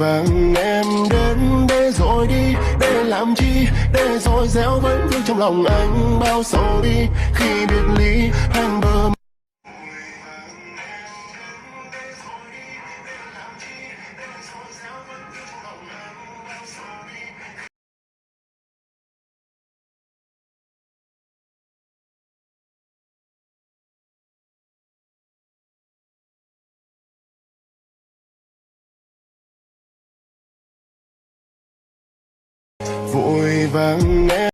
vàng em đến để rồi đi để làm chi? Để rồi gieo vẫn vương trong lòng anh bao sầu đi. Khi biệt ly anh bờ vội vàng em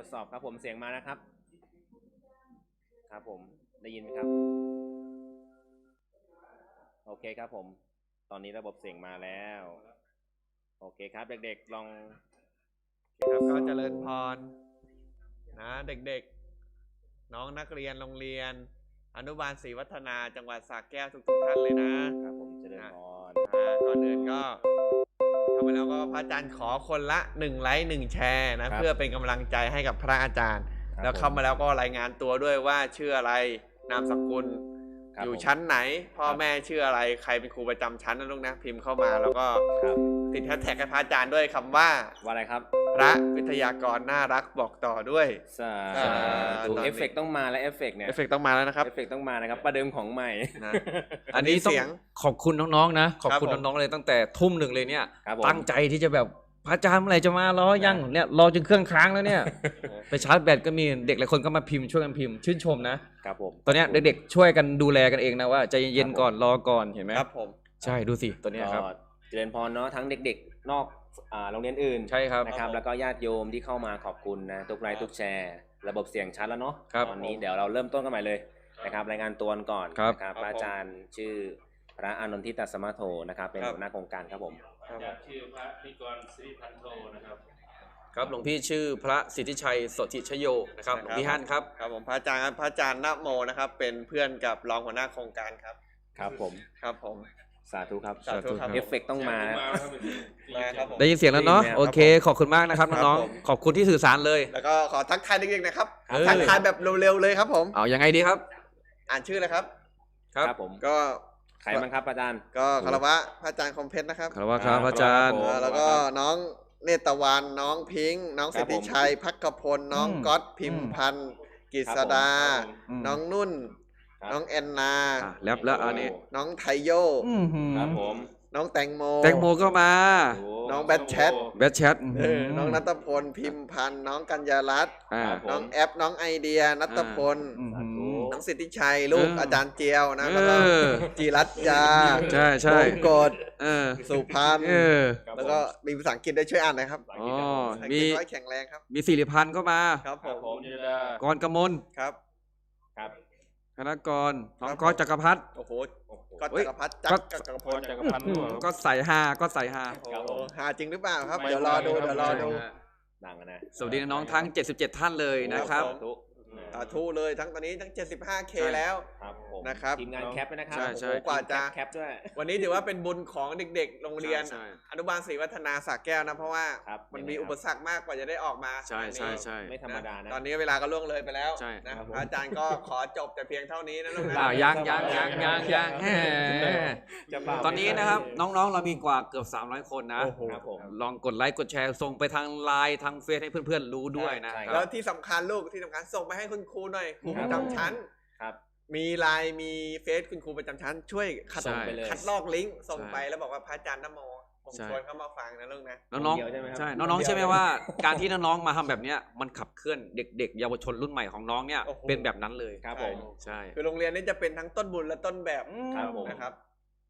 ทดสอบครับผมเสียงมานะครับ ครับผมได้ยินไหมครับ โอเคครับผม ตอนนี้ระบบเสียงมาแล้ว โอเคครับ เด็กๆลองครับก็เจริญพรนะเด็กๆ น้องนักเรียนโรงเรียน อนุบาลศรีวัฒนาจังหวัดสระแก้วทุกๆท่านเลยนะครับผมเจริญพรอ่าก่อนอื่นก็เข้ามา แล้วก็พระอาจารย์ขอคนละหนึ่งไลค์หนึ่งแชร์นะ เพื่อเป็นกำลังใจให้กับพระอาจารย์ครับแล้วเข้ามาแล้วก็รายงานตัวด้วยว่าชื่ออะไรนามสกุลครับอยู่ผมชั้นไหน พ่อครับแม่ชื่ออะไรใครเป็นครูประจำชั้นนะลูกนะพิมพ์เข้ามาแล้วก็ครับติดแฮชแท็กให้พระอาจารย์ด้วยคำว่าว่าอะไรครับ พระวิทยากรน่ารักบอกต่อด้วยสาอ่าธุตอนนี้เอฟเฟกต์ต้องมาแล้วเอฟเฟกต์เนี่ยเอฟเฟกต์ต้องมาแล้วนะครับเอฟเฟกต์ต้องมานะครับ ประเดิมของใหม่นะอันนี้ต้องเสียงขอบคุณน้องๆนะ ขอบคุณครับผมน้องๆเลยตั้งแต่ทุ่มหนึ่งเลยเนี่ยครับผมตั้งใจที่จะแบบพระอาจารย์เมื่อไหร่จะมารอยังเนี่ยรอจนเครื่องค้างแล้วเนี่ย ไปชาร์จแบตก็มีเด็กหลายคนก็มาพิมพ์ช่วยกันพิมพ์ชื่นชมนะครับผมตอนเนี้ยเด็กๆช่วยกันดูแลกันเองนะว่าใจเย็นๆก่อนรอก่อนเห็นไหมครับผมใช่ดูสิตัวเนี้ยครับก็เจริญพรเนาะทั้งเด็กๆ นอก อ่าโรงเรียนอื่นใช่ครับ นะครับแล้วก็ญาติโยมที่เข้ามาขอบคุณนะทุกไลค์ทุกแชร์ ระบบเสียงชัดแล้วเนาะครับตอนนี้เดี๋ยวเราเริ่มต้นกันใหม่เลยนะครับรายงานตัวกันก่อนครับนะครับพระอาจารย์ชื่อพระอานนทิตาสมาโทนะครับเป็นครับหัวหน้าโครงการครับผมครับจากชื่อพระนิกรสิริพันโทนะครับครับหลวงพี่ชื่อพระสิทธิชัยสดทิชโยนะครับหลวงพี่ฮั่นครับครับผมพระอาจารย์ครับพระอาจารย์นโมนะครับเป็นเพื่อนกับรองหัวหน้าโครงการครับครับผมครับผม สาธุครับ สาธุครับ เอฟเฟกต์ต้องมา มาครับผม ได้ยินเสียงแล้วเนาะได้ยินแล้วโอเค ขอบคุณมากนะครับครับน้องผม ๆขอบคุณที่สื่อสารเลย แล้วก็ขอทักทายเด็กๆนะครับ เออ ทักทายแบบเร็วๆเลยครับผม เอายังไงดีครับ อ่านชื่อเลยครับ ครับ ครับผมก็ใครบ้างครับอาจารย์ ก็คารวะพระอาจารย์คอมเพชรนะครับ คารวะครับอาจารย์โอ้เออแล้วก็น้องเนตรวันน้องพิงค์น้องครัสิบทธิชัย พักกพล น้องอืมก๊อตพิมพันธ์กิษดาครับผมอืมน้องนุ่นครับ น้องแอนนา อะแล้วแล้วอันนี้น้องไทโย อื้อหือครับผมน้องแตงโม แตงโมก็มาโน้องแบทแชท แบทแชทเออน้องนัทพลพิมพันธ์น้องกัญญารัตน์อ่า ครับผม น้องแอปน้องไอเดียนัทพล อืมสาธุน้องสิทธิชัยลูกเออออาจารย์เจียวนะเอแล้วก็อจีรัตยาใช่ใช่มงกฎเออสุพันธ์เออครับแล้วก็มีภาษาอังกฤษด้วยช่วยอ่านหนะครับอ๋อภาษาอังมีกฤษไว้แข็งแรงครับ มีสิริพันธ์ก็มา ครับผครับมผมจิดากรกมลครับครับ คณะกรน้องครับก๊อตจักรพัฒน์ โอ้โหโอ้โหก็เฮ้ยจักรพัฒน์จัก็กรจักรพพลรจักรพันธ์ด้วยก็ใส่ฮาก็ใส่ฮาโอ้ครับโหผมหาจริงหรือเปล่าครับไม่เดี๋ยวรอดูไม่เดี๋ยวรอดูดังอะนะ สวัสดีน้องๆทั้ง 77 ท่านเลยนะครับ ครับผมสาธุสาธุเลยทั้งตอนนี้ทั้ง 75K ใช่ แล้ว ครับผมนะครับ ทีมงานแคปด้วยนะครับใช่ใช่ โอ้โหกว่าจะ แคปด้วย วันนี้ถือว่าเป็นบุญของเด็กๆ โรงเรียน ใช่อนุบาลศรีวัฒนาสระแก้วนะ เพราะว่าครับมันมียังไงครับ อุปสรรคมากกว่าจะได้ออกมาใช่ใช่ใช่ ไม่ธรรมดานะ ตอนนี้เวลาก็ล่วงเลยไปแล้วใช่ นะครับผม อาจารย์ก็ขอจบแต่เพียงเท่านี้นะลูกนะอ่ายังยังยังยังยังแหม จะเปล่าตอนนี้นะครับ น้องๆ เรามีกว่าเกือบ 300 คนนะ โอ้โห ครับผม ลองกดไลค์กดแชร์ส่งไปทางไลน์ทางเฟซให้เพื่อนๆ รู้ด้วยนะใช่คครัรัแล้วบ ที่สำคัญลูกที่สำคัญส่งไปให้คุณครูหน่อยครูคปรับระจำชั้น ครับ มีไลน์มีเฟซคุณครูประจำชั้น ช่วยคัดใช่ไปเลย คัดลอกลิงก์ส่งใช่ไปแล้วบอกว่าพระอาจารย์นโมผมใช่ ชวนเข้ามาฟังนะลูกนะ น้องคนเดียวใช่ไหมครับๆใช่ น้องๆ ใช่อไหมว่า การที่น้องๆ มาทำแบบเนี้ยมันขับเคลื่อนเด็กๆ เยาวชนรุ่นใหม่ของน้องเนี่ยโอ้โห เป็นแบบนั้นเลยครับผม ใช่ คือโรงเรียนนี้จะเป็นทั้งต้นบุญและต้นแบบครับผม นะครับ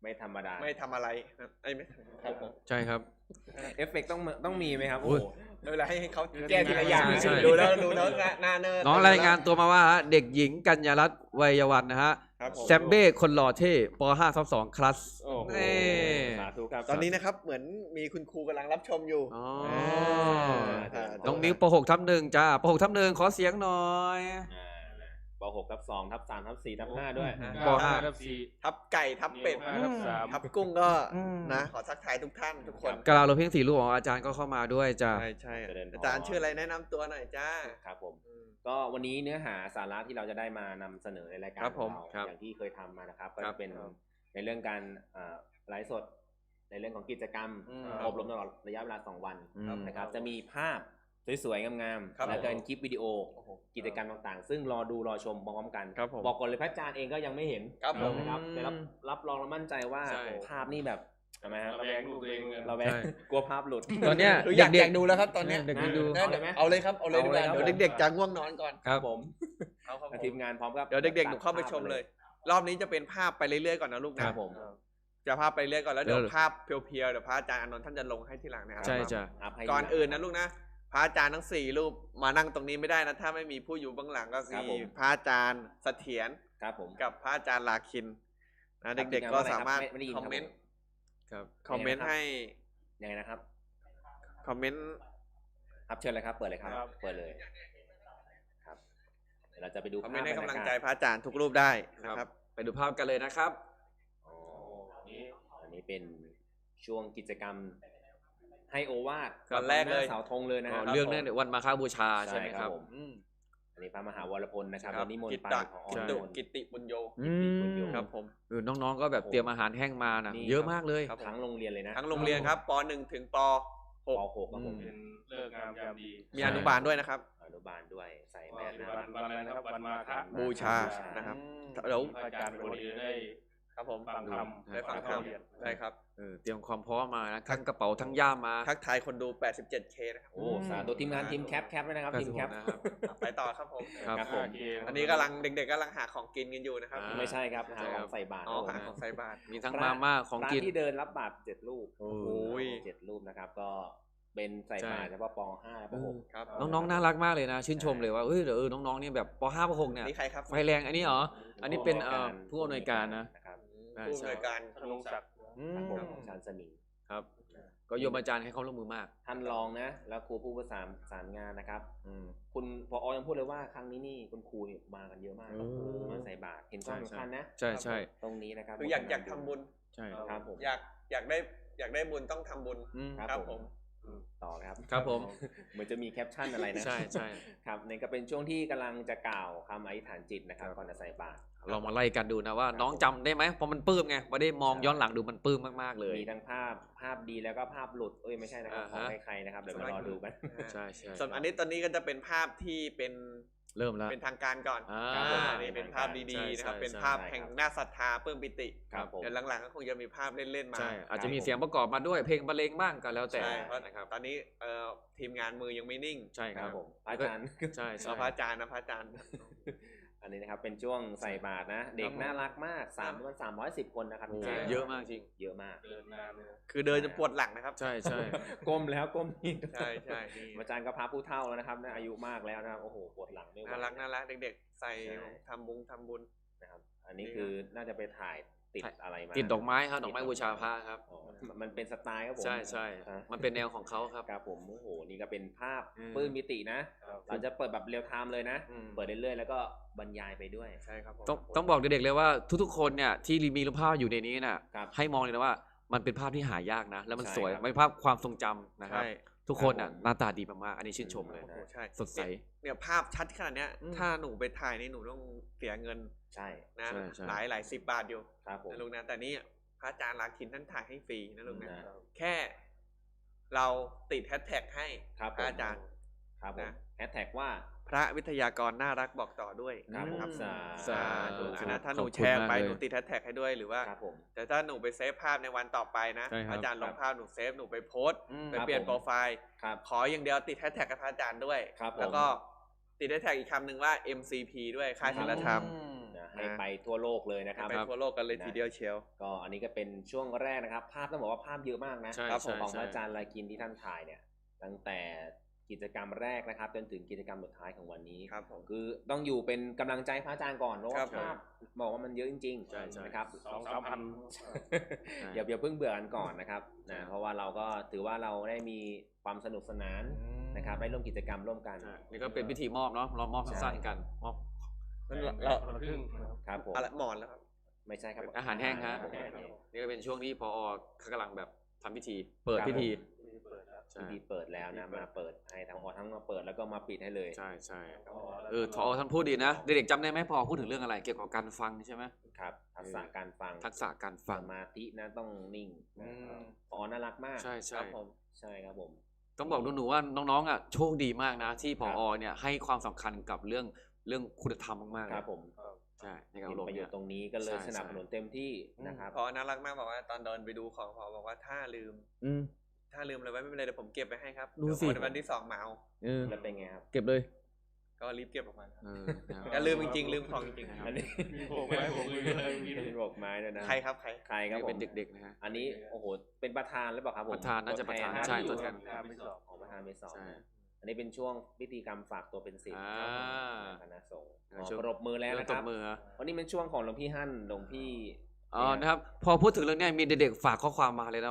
ไม่ธรรมดา ไม่ทำอะไรนะไอ้ยไม่ครับผมใช่ครับ เอฟเฟกต์ต้องมาต้องมีไหมครับ โอ้โอ้ยโห ไม่เป็นไรให้เขาแก้ทีละอย่างใช่ใช่ ดูแล้วดูแล้วหน้าเนิร์ดน้องรายงานตัวมาว่าฮะเด็กหญิงกัญญารัตน์วัยวันนะฮะครับผมแซมเบ้คนหล่อเท่ป .5 ทับ2คลาส โอ้โหนี่ สาธุครับ ตอนนี้นะครับเหมือนมีคุณครูกำลังรับชมอยู่อ๋ออ่าน้องมิวป .6 ทับหนึ่งจ้าป .6 ทับหนึ่งขอเสียงหน่อย อ่า ปหกทับสองทับสามทับสี่ทับห้าด้วยปห้าทับสี่ทับไก่ทับเป็ดห้าทับสามทับกุ้งก็อืมนะขอทักทายทุกท่านทุกคนกะลาโลเพ่งสีลูกของอาจารย์ก็เข้ามาด้วยจ้าใช่ใช่เจริญพรอาจารย์ชื่ออะไรแนะนำตัวหน่อยจ้าครับผม ก็วันนี้เนื้อหาสาระที่เราจะได้มานำเสนอในรายการครับขผอมงเราครับอย่างที่เคยทำมานะครับก็ครัจะบเป็นในเรื่องการอ่าไลฟ์สด ในเรื่องของกิจกรรมอืมอบรมตลอดระยะเวลา2วันอืมนะครับจะมีภาพ สวยๆงามครับ ๆแล้วก็ผมเป็นคลิปวิดีโอ โอ้โห กิจกรรมต่างๆ ซึ่งรอดูรอชมพร้อมๆกัน ครับผมบอกก่อนเลยพระอาจารย์เองก็ยังไม่เห็นครับผมนะครับแต่รับรับรองและมั่นใจว่าใช่ภาพนี่แบบทำไมครับระแวงลูกตัวเองเลยเราแวงใช่ กลัวภาพหลุด ตอนเนี้ยคืออยากเด็อกยากดูแล้วครับตอนเนี้ยเด็กๆดู เอาเลยไหมเอาเลยครับเอาเลยดีกว่าเอาเลยครับ เดี๋ยวเด็กๆจะง่วงนอนก่อนๆครับผมเอาครับผม ทีมงานพร้อมครับเดี๋ยวเด็กๆ หนูเข้าไปชมเลย รอบนี้จะเป็นภาพไปเรื่อยๆก่อนนะลูกคนะรับผมจะจะภาพไปเรื่อยก่อนแล้วเดี๋ยวเดี๋ยว ภาพเพียวๆเดี๋ยวพระอาจารย์อานนท์ท่านจะลงให้ทีหลังนะครับใช่จ้ะ อัพให้ก่อนอื่นนะลูกนะ พระอาจารย์ทั้งสี่รูปมานั่งตรงนี้ไม่ได้นะ ถ้าไม่มีผู้อยู่เบื้องหลังก็ครัคืบผอมพระอาจารย์เสถียรครับผม กับพระอาจารย์ลาคินนะครับเด็กๆก็สามารถไม่ได้ยินคอมเมนต์ครับคอมเมนต์ให้ยังไงนะครับ คอมเมนต์ ครับเชิญเลยครับ เปิดเลยครับ ครับ เปิดเลย ครับเดี๋ยวเราจะไปดูคอมเมนต์ให้ภาพกำลังบรรใจยากาศพระอาจารย์ทุกรูปได้นะครับ ไปดูภาพกันเลยนะครับ อ๋อนี่อันนี้เป็นช่วงกิจกรรม ให้โอวาทวันแรกเลยหน้าเสาธงเลยนะอ๋คอรับเรื่องเนื่องในวันมาฆบูชาใช่ใช่ไหมครับครับผมอืมอันนี้พระมหาวรพลนะครับครับวันนี้มนกิต์ตไปตะของกิอตตุมนต์กิตติบุญโยอืมครับผมเออน้องๆก็แบบเตรียมอาหารแห้งมานะนี่เยอะมากเลยครับทั้งโรงเรียนเลยนะทั้งโรงเรียนครับป .1 ถึงปป .6 ครับผมเป็นเลิกงามยามดี .6 มีอนุบาลด้วยนะครับอนุบาลด้วยใส่แมวันสนะวันวันอะไรนะครับวันมาฆบูชานะครับเดี๋ยวพระอาจารย์พอดีได้ ครับผมฟังธรรมได้ฟังธรรมใช่ครับเออเตรียมความพร้อมมานะทั้งกระเป๋าทั้งย่ามมาทักทายคนดู 87k นะครับโอ้สาธุทีมงานทีมแคปแคปด้วยนะครับทีมแคปนะครับไปต่อครับผมครับครับผมโเคอันนี้กำลังเด็กๆกำลังหาของกินกันอยู่นะครับอ่าไม่ใช่ครับใช่หาคขรับองใส่บาตรอ๋อครับหาผมของใส่บาตรมีทั้งมาม่าของพระกินที่เดินรับบาตรเจ็ดรูปโอ้โอ้ยเจ็ดรูปนะครับก็เป็นใส่ใช่บาตรเฉพาะป .5 ป .6 ครับน้องๆน่ารักมากเลยนะชื่นชมเลยว่าเอ้ยเดี๋ยวเออน้องๆเนี่ยแบบป .5 ป .6 เนี่ยนี่ใครครับไฟแรงอันนี้เหรออันนี้เป็นเอ่อผู้อำนวยการนะนะครับ ผู้อำนวยการธนงศักดิ์อืครับผมมชานสมิงครับ ก็โยมอาจารย์ให้ความร่วมมือมาก ท่านรองนะ แล้วครูผู้ประสานสานงานนะครับ อืม คุณพอยังพูดเลยว่าครั้งนี้นี่คุณครูนี่มากันเยอะมากโอ้มาใส่บาตรเห็นความใช่สำคัญนะใช่ใช่ ตรงนี้นะครับคืออยากอยากทำบุญใช่ครับผมอยากอยากได้อยากได้บุญต้องทำบุญ อืม ครับผมต่อครับครับผม เหมือนจะมีแคปชั่นอะไรนะ ใช่ใช่ ครับนี่ก็เป็นช่วงที่กำลังจะกล่าวคำอธิษฐานจิตนะครับ ครับ ก่อนจะใส่บาตร ลองมาไล่กันดูนะว่า น้องจำได้ไหมเพราะมันปลื้มไงมาได้มองย้อนหลังดูมันปลื้มมากๆเลย มีทั้งภาพภาพดีแล้วก็ภาพหลุดเอ้ยไม่ใช่นะครับอ่าของฮะ ใครๆนะครับเดี๋ยวมารอดูกัน ใช่ใช่ส่วนอันนี้ตอนนี้ก็จะเป็นภาพที่เป็นเริ่มแล้ว เป็นทางการก่อนอ่าครับผมอ่านี่เป็นภาพดีๆนะครับ ใช่ใช่ เป็นภาพแห่งหน้าศรัทธาเพิ่มปิติครับผม เดี๋ยวหลังๆก็คงจะมีภาพเล่นๆมาใช่อาจจะมีเสียงประกอบมาด้วยเพลงบรรเลงบ้างก็แล้วแต่ใช่เพราะนะครับตอนนี้เอ่อทีมงานมือยังไม่นิ่งใช่คครัรับบผมพระอาจารย์ ใช่ใช่ เอาพระอาจารย์นะพระอาจารย์ อันนี้นะครับเป็นช่วงใส่บาตรนะ เด็กน่ารักมากสามสามร้อยสิบคนนะครับโอ้พี่แจ๊คเยอะมากจริง เยอะมาก เดินนานเลยคือเดินจะปวดหลังนะครับ ใช่ใช่ก้มแล้วก้มอีกใช่ใช่นี่อาจารย์ก็พระผู้เท่าแล้วนะครับนะอายุมากแล้วนะครับโอ้โหปวดหลังไม่ไหวน่ารักน่ารักเด็กๆ ใส่ใช่ทำบุญทำบุญนะครับ อันนี้คือน่าจะไปถ่าย ติดอะไรมาติดดอกไม้ครับดอกไม้บูชาพระครับ อ๋อมันเป็นสไตล์ครับผม ใช่ใช่ฮะ มันเป็นแนวของเขาครับ ครับผมโอ้โหนี่ก็เป็นภาพอืม ปลื้มมิตินะครับเราจะเปิดแบบเรียลไทม์เลยนะ อืมเปิดเรื่อยๆแล้วก็บรรยายไปด้วย ใช่ครับผมต้องต้องบอกเด็กๆเลยว่าทุกๆคนเนี่ยที่มีรูปภาพอยู่ในนี้น่ะครับ ให้มองเลยนะว่ามันเป็นภาพที่หายากนะ แล้วมันใช่สวยครับเป็นภาพความทรงจำนะครับ ใช่ ทุกคนอะครับผมหน้าตาดีมากๆอันนี้ชื่นชมเลยโอ้โหใช่สดใส เนี่ยภาพชัดขนาดเนี้ย อืม ถ้าหนูไปถ่ายนี่หนูต้องเสียเงินใช่นะใช่ใช่ หลายหลายสิบบาทอยู่ครับผม นะลูกนะแต่นี่พระอาจารย์ลาคินท่านถ่ายให้ฟรีนะลูกนะนะแค่เราติดแฮชแท็กให้ครับพผมระอาจารย์ ครับผม นะ แฮชแท็กว่าพระวิทยากรน่ารักบอกต่อด้วยครับผมนะครับสาสาธุธุนะถ้าหขนูอบคุณแชร์ไปมากเลยหนูติดแฮชแท็กให้ด้วยหรือว่า ครับผม แต่ถ้าหนูไปเซฟภาพในวันต่อไปนะ ใช่ครับ อาจารย์ลงภาพหนูเซฟหนูไปโพสต์อืมไปเปลี่ยนครับผมโปรไฟล์ ครับ ขออย่างเดียวติดแฮชแท็กกับพระอาจารย์ด้วย ครับผม แล้วก็ติดแฮชแท็กอีกคำหนึ่งว่า MCP ด้วยค่ายศิลธรรม อืม นะให้ไปทั่วโลกเลยนะครับ ไปทั่วโลกกันเลยทีเดียวเชียว ก็อันนี้ก็เป็นช่วงแรกนะครับ ภาพต้องบอกว่าภาพเยอะมากนะใช่ครับใช่ของใช่ พระอาจารย์ลากินที่ท่านถ่ายเนี่ย ตั้งแต่ กิจกรรมแรกนะครับ จนถึงกิจกรรมสุดท้ายของวันนี้ครับผมคือต้องอยู่เป็นกำลังใจพระอาจารย์ก่อนเพราะครัว่าบภาพบอกว่ามันเยอะจริงใช่ใช่ ๆนะครับ สองสามพัน อย่าอย่าเพิ่งเบื่อกันก่อนนะครับนะเพราะว่าเราก็ถือว่าเราได้มีความสนุกสนานนะครับได้ร่วมกิจกรรมร่วมกัน ใช่นี่ก็เป็นพิธีมอบเนาะเรามอบสั้นๆกันมอบเราคนละครึ่งนะครับครับผมอะไรหมอนแล้วครับ ไม่ใช่ครับอาหารแห้งฮะอาหารแห้งนี่ก็เป็นช่วงที่พอเขากำลังแบบทำพิธี เปิดครับพิธี ที่เปิดแล้วใช่พิธีเปิดแล้วนะมาเปิดให้ทั้งออทั้งมาเปิดแล้วก็มาปิดให้เลย ใช่ใช่เออทอท่านพูดดีนะ เด็กๆจำได้ไหมพอพูดถึงเรื่องอะไร เกี่ยวกับการฟังใช่ไหมครับทักษะการฟังทักษะการสฟังมาธินะต้องนิ่งอืมอ๋อน่ารักมากใช่ใช่ครับผมใช่ครับผมต้องบอกหนูๆว่าน้องๆอะโชคดีมากนะ ที่พครัอบเนี่ยให้ความสำคัญกับเรื่องเรื่องคุณธรรมมากๆคเลยรับผมใช่ในการเห็อนบรมประโยเนี่ชยน์ตรงนี้ก็เลยใช่สนับสนุนเต็มที่อืมนะครับพอน่ารักมากบอกว่าตอนเดินไปดูของพอบอกว่าถ้าลืมอืม ถ้าลืมอะไรไว้ไม่เป็นไรเดี๋ยวผมเก็บไปให้ครับดูสิ เยววันที่สองมาเอาเออแล้วเป็นไงครับ เก็บเลยก็ก็รีบเก็บออกมาเออนะครับอย่าลืมจริงๆลืมของจริงๆอันนี้มีโบกไม้โบกมือเลยมีเป็นบอกไม้ด้วยนะใครครับใคร ใครครับผมเป็นเด็กๆนะฮะ อันนี้โอ้โหเป็นประธานหรือเปล่าครับผมประธานน่าจะประธานแทใช่ตัวแทนทำไม่สอบของประธานเมสองใช่นะอันนี้เป็นช่วงพิธีกรรมฝากตัวเป็นศิษย์อ่าของคณะสงฆ์อ่าขอช่วง ปรบมือแล้วเรื่องนะตครับ บมือฮะวันนี้เป็นช่วงของหลวงพี่ฮั่นหลวงพี่ อ๋อนะครับ พอพูดถึงเรื่องเนี้ยมีเด็กๆฝากข้อความมาเลยนะ